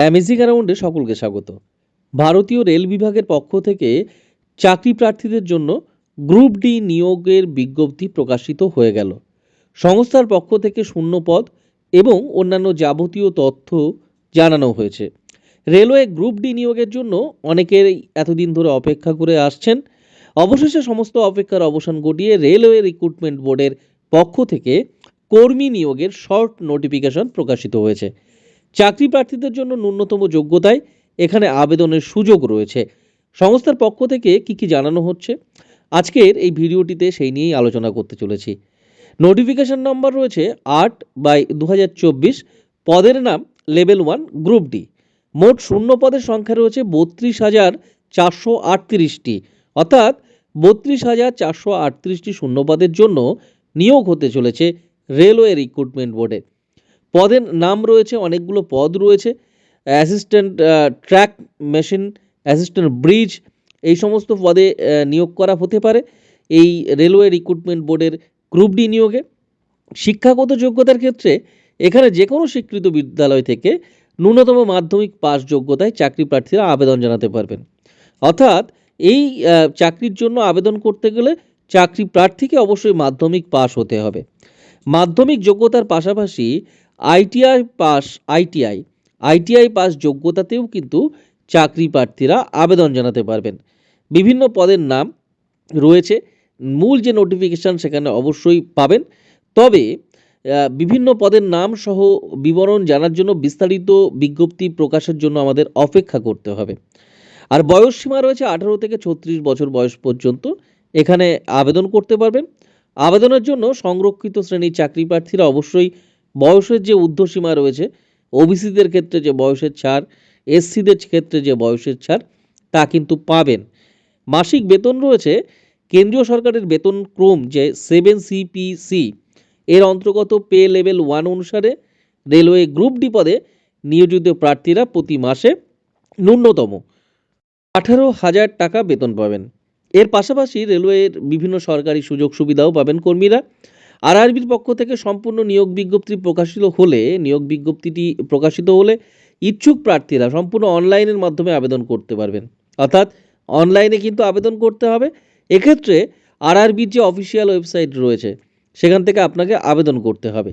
Amazing অ্যারাউন্ডে সকলকে স্বাগত। ভারতীয় রেল বিভাগের পক্ষ থেকে চাকরি প্রার্থীদের জন্য গ্রুপ ডি নিয়োগের বিজ্ঞপ্তি প্রকাশিত হয়ে গেল। সংস্থার পক্ষ থেকে শূন্য পদ এবং অন্যান্য যাবতীয় তথ্য জানানো হয়েছে। রেলওয়ে গ্রুপ ডি নিয়োগের জন্য অনেকেরই এতদিন ধরে অপেক্ষা করে আসছেন। অবশেষে সমস্ত অপেক্ষার অবসান ঘটিয়ে রেলওয়ে রিক্রুটমেন্ট বোর্ডের পক্ষ থেকে কর্মী নিয়োগের শর্ট নোটিফিকেশন প্রকাশিত হয়েছে। চাকরি প্রার্থীদের জন্য ন্যূনতম যোগ্যতায় এখানে আবেদনের সুযোগ রয়েছে। সংস্থার পক্ষ থেকে কি কি জানানো হচ্ছে? আজকের এই ভিডিওটিতে সেই নিয়েই আলোচনা করতে চলেছি। নোটিফিকেশন নম্বর রয়েছে আট বাই দু হাজার চব্বিশ, পদের নাম লেভেল ওয়ান, গ্রুপ ডি। মোট শূন্য পদের সংখ্যা রয়েছে বত্রিশ হাজার চারশো আটত্রিশটি। অর্থাৎ বত্রিশ হাজার চারশো আটত্রিশটি শূন্য পদের জন্য নিয়োগ হতে চলেছে রেলওয়ে রিক্রুটমেন্ট বোর্ডে। পদের নাম রয়েছে, অনেকগুলো পদ রয়েছে assistant track machine assistant bridge এই সমস্ত পদে নিয়োগ করা হতে পারে। এই রেলওয়ে রিক্রুটমেন্ট বোর্ডের গ্রুপ ডি নিয়োগে। শিক্ষাগত যোগ্যতার ক্ষেত্রে এখানে যে কোনো স্বীকৃত বিদ্যালয় থেকে ন্যূনতম মাধ্যমিক পাস যোগ্যতায় চাকরি প্রার্থীরা আবেদন জানাতে পারবেন। অর্থাৎ এই চাকরির জন্য আবেদন করতে গেলে চাকরি প্রার্থীকে অবশ্যই মাধ্যমিক পাস হতে হবে। মাধ্যমিক যোগ্যতার পাশাপাশি ITI pass, ITI. ITI pass যোগ্যতাতেও কিন্তু চাকরি প্রার্থীরা আবেদন জানাতে পারবেন। বিভিন্ন পদের নাম রয়েছে। মূল যে নোটিফিকেশান সেখানে অবশ্যই পাবেন। তবে বিভিন্ন পদের নাম সহ বিবরণ জানার জন্য বিস্তারিত বিজ্ঞপ্তি প্রকাশের জন্য আমাদের অপেক্ষা করতে হবে। আর বয়স সীমা রয়েছে আঠারো থেকে ছত্রিশ বছর বয়স পর্যন্ত। এখানে আবেদন করতে পারবেন। আবেদনের জন্য সংরক্ষিত শ্রেণির চাকরি প্রার্থীরা অবশ্যই বয়সের যে ঊর্ধ্বসীমা রয়েছে, ওবিসিদের ক্ষেত্রে যে বয়সের ছাড়, এসসিদের ক্ষেত্রে যে বয়সের ছাড়, তা কিন্তু পাবেন। মাসিক বেতন রয়েছে, কেন্দ্রীয় সরকারের বেতন ক্রম যে সেভেন সিপিসি এর অন্তর্গত পে লেভেল ওয়ান অনুসারে রেলওয়ে গ্রুপ ডি পদে নিয়োজিত প্রার্থীরা প্রতি মাসে ন্যূনতম আঠারো হাজার টাকা বেতন পাবেন। এর পাশাপাশি রেলওয়ের বিভিন্ন সরকারি সুযোগ সুবিধাও পাবেন কর্মীরা। আরআরবির পক্ষ থেকে সম্পূর্ণ নিয়োগ বিজ্ঞপ্তি প্রকাশিত হলে, নিয়োগ বিজ্ঞপ্তিটি প্রকাশিত হলে ইচ্ছুক প্রার্থীরা সম্পূর্ণ অনলাইনের মাধ্যমে আবেদন করতে পারবেন। অর্থাৎ অনলাইনে কিন্তু আবেদন করতে হবে। এক্ষেত্রে আরআরবির যে অফিসিয়াল ওয়েবসাইট রয়েছে, সেখান থেকে আপনাকে আবেদন করতে হবে।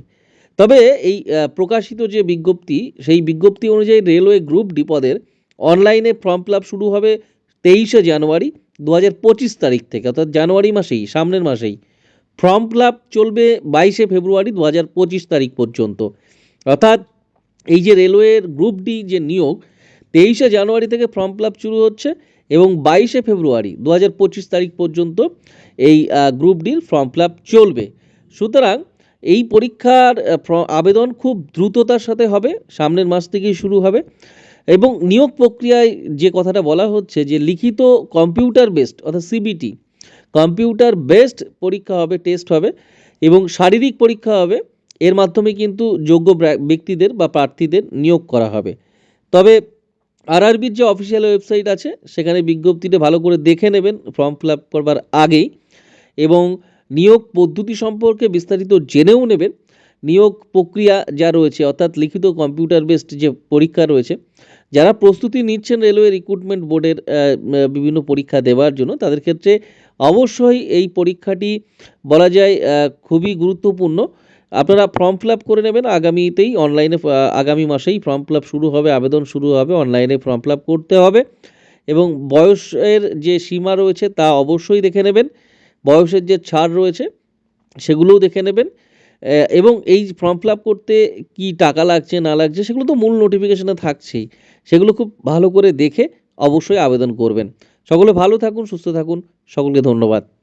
তবে এই প্রকাশিত যে বিজ্ঞপ্তি, সেই বিজ্ঞপ্তি অনুযায়ী রেলওয়ে গ্রুপ ডি পদের অনলাইনে ফর্ম ফিল শুরু হবে তেইশে জানুয়ারি দু হাজার পঁচিশ তারিখ থেকে, অর্থাৎ জানুয়ারি মাসেই, সামনের মাসেই। ফর্ম ফিল চলবে বাইশে ফেব্রুয়ারি দু হাজার পঁচিশ তারিখ পর্যন্ত। অর্থাৎ এই যে রেলওয়ের গ্রুপ ডি যে নিয়োগ, তেইশে জানুয়ারি থেকে ফর্ম ফিল শুরু হচ্ছে এবং বাইশে ফেব্রুয়ারি দু হাজার পঁচিশ তারিখ পর্যন্ত এই গ্রুপ ডির ফর্ম ফিল চলবে। সুতরাং এই পরীক্ষার আবেদন খুব দ্রুততার সাথে হবে, সামনের মাস থেকেই শুরু হবে এবং নিয়োগ প্রক্রিয়ায় যে কথাটা বলা হচ্ছে যে লিখিত কম্পিউটার বেসড অর্থাৎ সিবিটি কম্পিউটার বেসড পরীক্ষা হবে, টেস্ট হবে এবং শারীরিক পরীক্ষা হবে। এর মাধ্যমে কিন্তু যোগ্য ব্যক্তিদের বা প্রার্থীদের নিয়োগ করা হবে। তবে আরআরবির যে অফিসিয়াল ওয়েবসাইট আছে, সেখানে বিজ্ঞপ্তিটা ভালো করে দেখে নেবেন, ফর্ম ফিল আপ করবার আগেই। এবং নিয়োগ পদ্ধতি সম্পর্কে বিস্তারিত জেনেও নেবেন। নিয়োগ প্রক্রিয়া যা রয়েছে, অর্থাৎ লিখিত কম্পিউটার বেসড যে পরীক্ষা রয়েছে যারা প্রস্তুতি নিচ্ছেন রেলওয়ে রিক্রুটমেন্ট বোর্ডের বিভিন্ন পরীক্ষা দেওয়ার জন্য, তাদের ক্ষেত্রে অবশ্যই এই পরীক্ষাটি বলা যায় খুবই গুরুত্বপূর্ণ। আপনারা ফর্ম ফিল আপ করে নেবেন, আগামীতেই অনলাইনে আগামী মাসেই ফর্ম ফিল আপ শুরু হবে, আবেদন শুরু হবে অনলাইনে ফর্ম ফিল আপ করতে হবে এবং বয়সের যে সীমা রয়েছে তা অবশ্যই দেখে নেবেন। বয়সের যে ছাড় রয়েছে, সেগুলোও দেখে নেবেন। এবং এই ফর্ম ফিল আপ করতে কি টাকা লাগছে, না লাগছে, সেগুলো তো মূল নোটিফিকেশনে থাকছেই। সেগুলো খুব ভালো করে দেখে অবশ্যই আবেদন করবেন। সকলে ভালো থাকুন, সুস্থ থাকুন। সকলকে ধন্যবাদ।